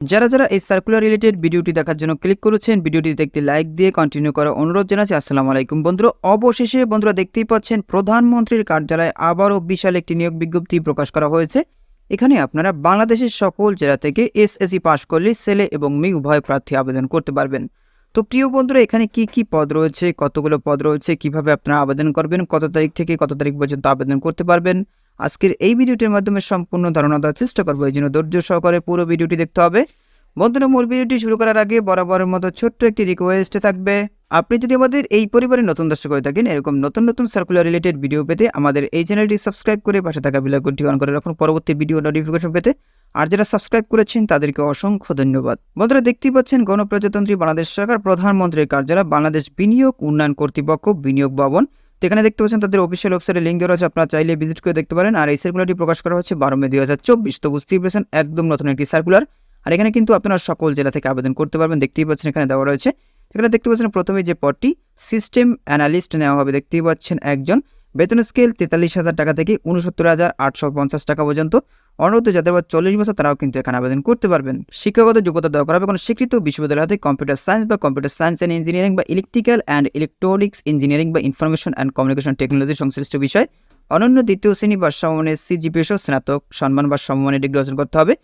যারা যারা এই সার্কুলার রিলেটেড ভিডিওটি দেখার জন্য ক্লিক করেছেন ভিডিওটি দেখতে লাইক দিয়ে কন্টিনিউ করার অনুরোধ জানাচ্ছি। আসসালামু আলাইকুম বন্ধুরা। অবশেষে বন্ধুরা দেখতেই পাচ্ছেন প্রধানমন্ত্রীর কার্যালয়ে আবারও বিশাল একটি নিয়োগ বিজ্ঞপ্তি প্রকাশ করা হয়েছে। এখানে আপনারা বাংলাদেশের সকল জেলা থেকে এস এসএসসি পাশ করলে ছেলে এবং মেয়ে উভয় প্রার্থী আবেদন করতে পারবেন। তো প্রিয় বন্ধুরা, এখানে কি কি পদ রয়েছে, কতগুলো পদ রয়েছে, কীভাবে আপনারা আবেদন করবেন, কত তারিখ থেকে কত তারিখ পর্যন্ত আবেদন করতে পারবেন আজকের এই ভিডিওটির মাধ্যমে সম্পূর্ণ ধারণা দেওয়ার চেষ্টা করব। এই জন্য ধৈর্য সহকারে পুরো ভিডিওটি দেখতে হবে। বন্ধুরা, মূল ভিডিওটি শুরু করার আগে বরাবরের মতো ছোট্ট একটি রিকোয়েস্ট থাকবে। আপনি যদি আমাদের এই পরিবারের নতুন দর্শক হয়ে থাকেন, এরকম নতুন নতুন সার্কুলার রিলেটেড ভিডিও পেতে আমাদের এই চ্যানেলটি সাবস্ক্রাইব করে পাশে থাকা বিলাগুনটি অন করে রাখুন। পরবর্তী ভিডিও নোটিফিকেশন পেতে। আর যারা সাবস্ক্রাইব করেছেন, তাদেরকে অসংখ্য ধন্যবাদ। বন্ধুরা, দেখতেই পাচ্ছেন গণপ্রজাতন্ত্রী বাংলাদেশ সরকার প্রধানমন্ত্রীর কার্যালয় বাংলাদেশ বিনিয়োগ উন্নয়ন কর্তৃপক্ষ বিনিয়োগ ভবন। তো এখানে দেখতে পাচ্ছেন তাদের অফিসিয়াল ওয়েবসাইটে লিঙ্ক দেওয়া আছে আপনারা চাইলে ভিজিট করে দেখতে পারেন। আর এই সার্কুলারটি প্রকাশ করা হচ্ছে বারো মে দুই হাজার চব্বিশ, তো বুঝতেই পেরেছেন, একদম নতুন একটি সার্কুলার আর এখানে কিন্তু আপনারা সকল জেলা থেকে আবেদন করতে পারবেন, দেখতেই পাচ্ছেন এখানে দেওয়া রয়েছে। এখানে দেখতে পাচ্ছেন প্রথমে যে পদটি সিস্টেম অ্যানালিস্ট নেওয়া হবে, দেখতেই পাচ্ছেন একজন। বেতন স্কেল তেতাল্লিশ হাজার টাকা থেকে উনসত্তর হাজার আটশো পঞ্চাশ টাকা পর্যন্ত। অনুরোধ যাদের বয়স চল্লিশ বছর, তারাও কিন্তু এখানে আবেদন করতে পারবেন। শিক্ষাগত যোগ্যতা দেওয়া করা হবে কোনো স্বীকৃত বিশ্ববিদ্যালয় হতে কম্পিউটার সায়েন্স বা কম্পিউটার সায়েন্স অ্যান্ড ইঞ্জিনিয়ারিং বা ইলেকট্রিক্যাল অ্যান্ড ইলেকট্রনিক্স ইঞ্জিনিয়ারিং বা ইনফরমেশন অ্যান্ড কমিউনিকেশন টেকনোলজি সংশ্লিষ্ট বিষয়। অনন্য দ্বিতীয় শ্রেণি বা সমমানের সিজিপিএ সহ স্নাতক, সম্মান বা সমমানের ডিগ্রি অর্জন করতে হবে।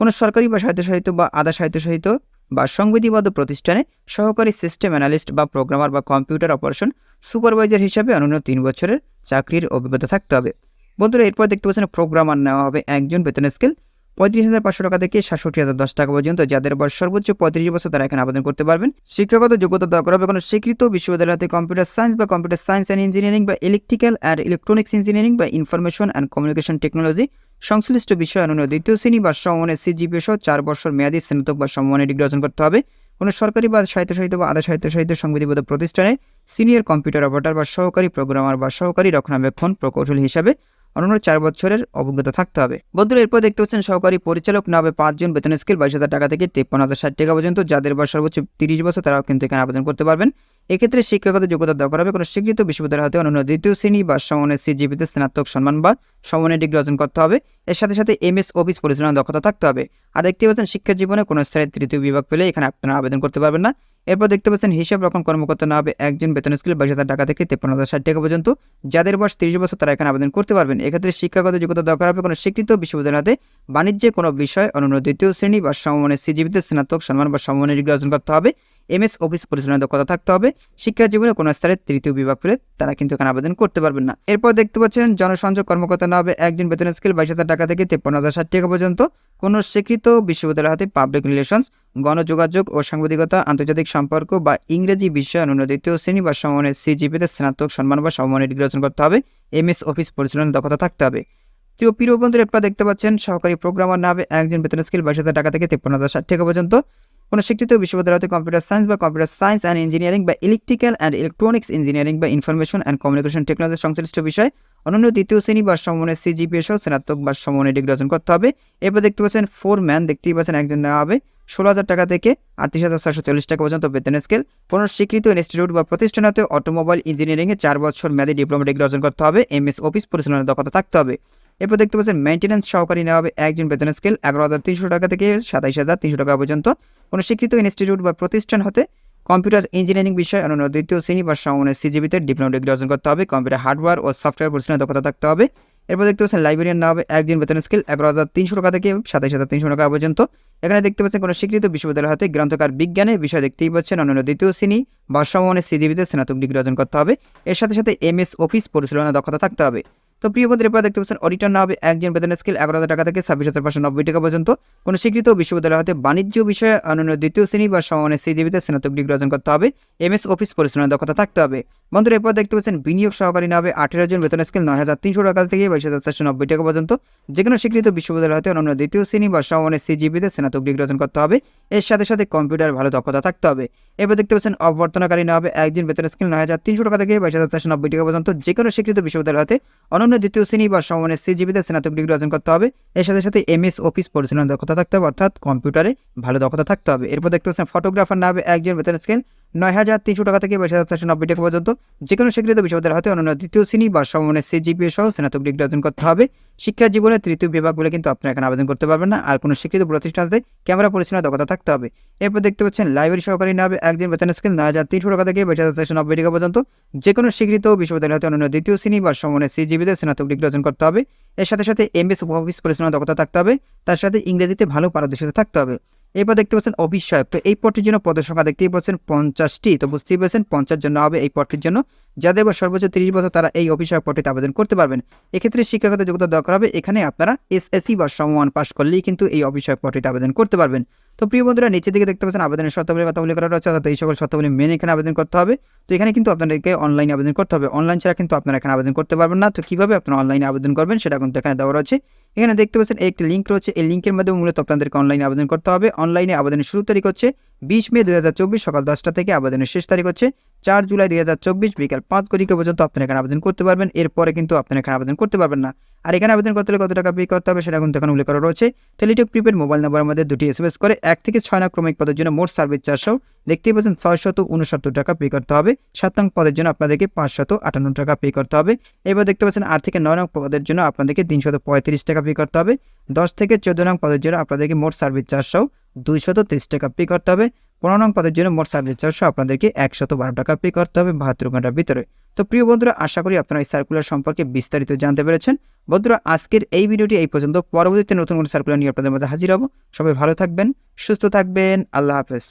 কোনো সরকারি বা স্বায়ত্তশাসিত বা আধা স্বায়ত্তশাসিত বা সংবিধিবদ্ধ প্রতিষ্ঠানে সহকারী সিস্টেম অ্যানালিস্ট বা প্রোগ্রামার বা কম্পিউটার অপারেশন সুপারভাইজার হিসাবে অনন্য তিন বছরের চাকরির অভিজ্ঞতা থাকতে হবে। বন্ধুরা, এরপর দেখতে পাচ্ছেন প্রোগ্রামার নেওয়া হবে একজন বেতন স্কেল পঁয়ত্রিশ হাজার পাঁচশো টাকা থেকে সাতষট্টি হাজার দশ টাকা পর্যন্ত, যাদের বয়স সর্বোচ্চ পঁয়ত্রিশ বছর তারা এখানে আবেদন করতে পারবেন। শিক্ষাগত যোগ্যতা দেওয়া করা হবে কোনো স্বীকৃত বিশ্ববিদ্যালয় কম্পিউটার সায়েন্স বা কম্পিউটার সায়েন্স অ্যান্ড ইঞ্জিনিয়ারিং বা ইলেকট্রিক্যাল অ্যান্ড ইলেকট্রনিক্স ইঞ্জিনিয়ারিং বা ইনফরমেশন অ্যান্ড কমিউনিকেশন টেকনোলজি সংশ্লিষ্ট বিষয় অনন্য দ্বিতীয় শ্রেণি বা সমমানের সিজিপিএ সহ চার বছর মেয়াদী স্নাতক বা সমমানের ডিগ্রি অর্জন করতে হবে। কোনো সরকারি বা স্বায়ত্তশাসিত বা আধা স্বায়ত্তশাসিত সংবিধিবদ্ধ প্রতিষ্ঠানে সিনিয়র কম্পিউটার অপারেটর বা সহকারী প্রোগ্রামার বা সহকারী রক্ষণাবেক্ষণ প্রকৌশলী হিসাবে অনন্য চার বছরের অভিজ্ঞতা থাকতে হবে। বন্ধুরা, এরপর দেখতে পাচ্ছেন সহকারী পরিচালক না হবে পাঁচজন বেতন স্কেল বাইশ হাজার টাকা থেকে তেপ্পান্ন হাজার ষাট টাকা পর্যন্ত, যাদের বয়স সর্বোচ্চ তিরিশ বছর, তারাও কিন্তু এখানে আবেদন করতে পারবেন। এক্ষেত্রে শিক্ষাগত যোগ্যতা দরকার হবে। কোনো স্বীকৃত বিশ্ববিদ্যালয় হতে অনন্য দ্বিতীয় শ্রেণি বা সমানের সিজিপিতে স্নাতক সম্মান বা সমানের ডিগ্রি অর্জন করতে হবে। এর সাথে সাথে এম এস অফিস পরিচালনার দক্ষতা থাকতে হবে। আর দেখতে পাচ্ছেন শিক্ষা জীবনে কোনো স্তরে তৃতীয় বিভাগ পেলে এখানে আপনারা আবেদন করতে পারবেন না। এরপর দেখতে পাচ্ছেন হিসাব রকম কর্মকর্তা না হবে একজন বেতন স্কেল বাইশ হাজার টাকা থেকে তেপ্পান্ন হাজার ষাট টাকা পর্যন্ত। যাদের বয়স তিরিশ বছর, তারা এখানে আবেদন করতে পারবেন। এক্ষেত্রে শিক্ষাগত যোগ্যতা দরকার হবে কোনো স্বীকৃত বিশ্ববিদ্যালয়তে বাণিজ্যে কোনো বিষয়, অনন্য দ্বিতীয় শ্রেণি বা সমমানের সিজিবিতে স্নাতক সম্মান বা সমমানের ডিগ্রি অর্জন করতে হবে। এম এস অফিস পরিচালনার দক্ষতা থাকতে হবে। শিক্ষা জীবনে কোনো স্তরে তৃতীয় বিভাগ পেলে তারা কিন্তু এখানে আবেদন করতে পারবেন না। এরপর দেখতে পাচ্ছেন জনসংযোগ কর্মকর্তা না হবে একজন বেতন স্কেল বাইশ হাজার টাকা থেকে তেপ্পান্ন হাজার ষাট টাকা পর্যন্ত। কোনো স্বীকৃত বিশ্ববিদ্যালয় হাতে পাবলিক রিলেশনস গণযোগাযোগ ও সাংবাদিকতা, আন্তর্জাতিক সম্পর্ক বা ইংরেজি বিষয় অনন্য দ্বিতীয় শ্রেণি বা সমমানের সিজিপিতে স্নাতক সম্মান বা সমমানের ডিগ্রি অর্জন করতে হবে। এম এস অফিস পরিচালনার দক্ষতা থাকতে হবে। প্রিয় প্রিয় এরপর দেখতে পাচ্ছেন সহকারী প্রোগ্রামার নামে একজন বেতন স্কেল বাইশ হাজার টাকা থেকে তেপ্পান্ন হাজার ষাট টাকা পর্যন্ত। কোনো শিক্ষিত বিশ্ববিদ্যালয়তে কম্পিউটার সায়েন্স বা কম্পিউটার সায়েন্স অ্যান্ড ইঞ্জিনিয়ারিং বা ইলেকট্রিক্যাল অ্যান্ড ইলেকট্রনিক্স ইঞ্জিনিয়ারিং বা ইনফরমেশন অ্যান্ড কমিউনিকেশন টেকনোলজি সংশ্লিষ্ট বিষয় অনন্য দ্বিতীয় শ্রেণি বা সমমানের সিজিপিএ সহ স্নাতক বা সমমানের ডিগ্রি অর্জন করতে হবে। এরপর দেখতে পাচ্ছেন ফোর ম্যান দেখতেই পাচ্ছেন একজন নেওয়া হবে। ষোলো হাজার টাকা থেকে আটত্রিশ হাজার ছয়শো চল্লিশ টাকা পর্যন্ত বেতন স্কেল। কোনো স্বীকৃত ইনস্টিটিউট বা প্রতিষ্ঠানতে অটোমোবাইল ইঞ্জিনিয়ারিংয়ে চার বছর মেয়াদী ডিপ্লোমা ডিগ্রি অর্জন করতে হবে। এম এস অফিস পরিচালনার দক্ষতা থাকতে হবে। এরপর দেখতে পাচ্ছেন মেনটেন্যান্স সহকারী নেওয়া হবে একজন বেতন স্কেল, এগারো হাজার তিনশো টাকা থেকে সাতাইশ হাজার তিনশো টাকা পর্যন্ত। কোনো স্বীকৃত ইনস্টিটিউট বা প্রতিষ্ঠান হতে কম্পিউটার ইঞ্জিনিয়ারিং বিষয় অন্যান্য দ্বিতীয় শ্রেণি বা সমমানের সিজিবিতে ডিপ্লোমা ডিগ্রি অর্জন করতে হবে। কম্পিউটার হার্ডওয়্যার ও সফটওয়্যার পরিচালনার দক্ষতা থাকতে হবে। এরপর দেখতে পাচ্ছেন লাইব্রেরিয়ান না হবে, একজন বেতন স্কেল এগারো হাজার তিনশো টাকা থেকে সাতাইশ হাজার তিনশো টাকা পর্যন্ত। এখানে দেখতে পাচ্ছেন কোনো স্বীকৃত বিশ্ববিদ্যালয় হাতে গ্রন্থকার বিজ্ঞানের বিষয় দেখতেই পাচ্ছেন। অন্যান্য দ্বিতীয় শ্রেণি বা সমমানের সিডিবিতে স্নাতক ডিগ্রি অর্জন করতে হবে। এর সাথে সাথে এম এস অফিস পরিচালনা দক্ষতা থাকতে হবে। তো প্রিয় বন্ধুদের এরপর দেখতে পাচ্ছেন অডিটর না হবে একজন বেতন স্কেল এগারো হাজার টাকা থেকে ছাব্বিশ হাজার পাঁচশো নব্বই টাকা পর্যন্ত। কোনো স্বীকৃত বিশ্ববিদ্যালয় হতে বাণিজ্য বিষয়ে অন্যান্য দ্বিতীয় শ্রেণি বা সমানের সিজিবিতে স্নাতক ডিগ্রি অর্জন করতে হবে। এম এস অফিস পরিচালনার দক্ষতা থাকতে হবে। বন্ধুরা, এরপর দেখতে পাচ্ছেন বিনিয়োগ সহকারী না হবে আঠেরো জন বেতন স্কেল নয় হাজার তিনশো টাকা থেকে বাইশ হাজার চারশো নব্বই টাকা পর্যন্ত। যে কোনো স্বীকৃত বিশ্ববিদ্যালয় হতে অন্যান্য দ্বিতীয় শ্রেণি বা সমানের সিজিবিতে স্নাতক ডিগ্রি অর্জন করতে হবে। এর সাথে সাথে কম্পিউটার ভালো দক্ষতা থাকতে হবে। এরপর দেখতে পাচ্ছেন অবর্তনাকারী না হবে একজন বেতন স্কেল নয় হাজার তিনশো টাকা থেকে বাইশ হাজার চারশো নব্বই টাকা পর্যন্ত। যে কোনো স্বীকৃত বিশ্ববিদ্যালয় হতে অনন্য দ্বিতীয় শ্রেণি বা সমানের সিজিবিতে স্নাতক ডিগ্রি অর্জন করতে হবে। এর সাথে সাথে এম এস অফিস পরিচালনার দক্ষতা থাকতে হবে, অর্থাৎ কম্পিউটারে ভালো দক্ষতা থাকতে হবে। এরপর দেখতে পাচ্ছেন ফটোগ্রাফার নামে একজন বেতন স্কেল নয় হাজার তিনশো টাকা থেকে বাইশ হাজার চারশো নব্বই টাকা পর্যন্ত। যে কোনো স্বীকৃত বিশ্ববিদ্যালয় হতে অন্যান্য দ্বিতীয় শ্রেণি বা সমমানের সিজিপিএ সহ স্নাতক ডিগ্রি অর্জন করতে হবে, শিক্ষা জীবনের তৃতীয় বিভাগ বলে কিন্তু আপনারা এখানে আবেদন করতে পারবেন না। আর কোনো স্বীকৃত প্রতিষ্ঠানতে ক্যামেরা পরিচালনা দক্ষতা থাকতে হবে। এরপর দেখতে পাচ্ছেন, লাইব্রেরি সহকারী নামে একদিন বেতন স্কেল নয় হাজার তিনশো টাকা থেকে বাইশ হাজার চারশো নব্বই টাকা পর্যন্ত। যে কোনো স্বীকৃত বিশ্ববিদ্যালয় হতে অন্যান্য দ্বিতীয় শ্রেণি বা সমমানের সিজিপিতে স্নাতক ডিগ্রি অর্জন করতে হবে। এর সাথে সাথে এমএস অফিস পরিচালনা দক্ষতা থাকতে হবে। তার সাথে ইংরেজিতে ভালো পারদর্শিতা থাকতে হবে। এরপর দেখতে পাচ্ছেন অভিষয়ক তো এই পদটির জন্য পদের সংখ্যা দেখতেই পাচ্ছেন পঞ্চাশটি। তো বুঝতেই পারছেন, পঞ্চাশ জন্য হবে এই পদটির জন্য। যাদের বা সর্বোচ্চ তিরিশ বছর তারা এই অভিষয়ক পদটিতে আবেদন করতে পারবেন। এক্ষেত্রে শিক্ষাগত যোগ্যতা দরকার হবে। এখানে আপনারা এসএসসি বা সমমান পাশ করলেই কিন্তু এই অভিষয়ক পদটিতে আবেদন করতে পারবেন। তো প্রিয় বন্ধুরা নিচে দিকে দেখতে পাচ্ছেন আবেদনের শর্তাবলী কথা উল্লেখ করা অর্থাৎ এই সকল শর্তাবলী মেনে এখানে আবেদন করতে হবে। তো এখানে কিন্তু আপনাদেরকে অনলাইনে আবেদন করতে হবে। অনলাইন ছাড়া কিন্তু আপনারা এখানে আবেদন করতে পারবেন না। তো কীভাবে আপনারা অনলাইনে আবেদন করবেন সেটা কিন্তু এখানে দেওয়া রয়েছে। এখানে দেখতে পাচ্ছেন একটি লিঙ্ক রয়েছে। এই লিঙ্কের মাধ্যমে মূলত আপনাদেরকে অনলাইনে আবেদন করতে হবে। অনলাইনে আবেদনের শুরু তারিখ হচ্ছে বিশ মে দু হাজার চব্বিশ সকাল দশটা থেকে আবেদনের শেষ তারিখ হচ্ছে চার জুলাই দুই হাজার চব্বিশ বিকাল পাঁচ ঘটিকা পর্যন্ত আপনারা এখানে আবেদন করতে পারবেন। এরপরে কিন্তু আপনারা এখানে আবেদন করতে পারবেন না। আর এখানে আবেদন করতে হলে কত টাকা পে করতে হবে সেটা কিন্তু এখানে উল্লেখ করা রয়েছে। টেলিটক প্রিপেড মোবাইল নাম্বারের মধ্যে দুটি এসএমএস করে এক থেকে ছয় নং ক্রমিক পদের জন্য মোট সার্ভিস চারশো। দেখতেই পাচ্ছেন ছয়শত উনসত্তর টাকা পে করতে হবে। সাত নং পদের জন্য আপনাদেরকে পাঁচশত আটান্ন টাকা পে করতে হবে। এবার দেখতে পাচ্ছেন আট থেকে নয় নং পদের জন্য আপনাদেরকে তিনশত পঁয়ত্রিশ টাকা পে করতে হবে। দশ থেকে চোদ্দ নং পদের জন্য আপনাদেরকে মোট সার্ভিস চারশো। দুইশত তেইশ টাকা পে করতে হবে। পনেরো নং পদের জন্য মোট সার্ভিস চারশো, আপনাদেরকে একশত বারো টাকা পে করতে হবে বাহাত্তর ঘণ্টার ভিতরে। তো প্রিয় বন্ধুরা, আশা করি আপনারা এই সার্কুলার সম্পর্কে বিস্তারিত জানতে পেরেছেন। বন্ধুরা, আজকের এই ভিডিওটি এই পর্যন্ত। পরবর্তীতে নতুন কোনো সার্কুলার নিয়ে আপনাদের মধ্যে হাজির হব। সবাই ভালো থাকবেন, সুস্থ থাকবেন। আল্লাহ হাফেজ।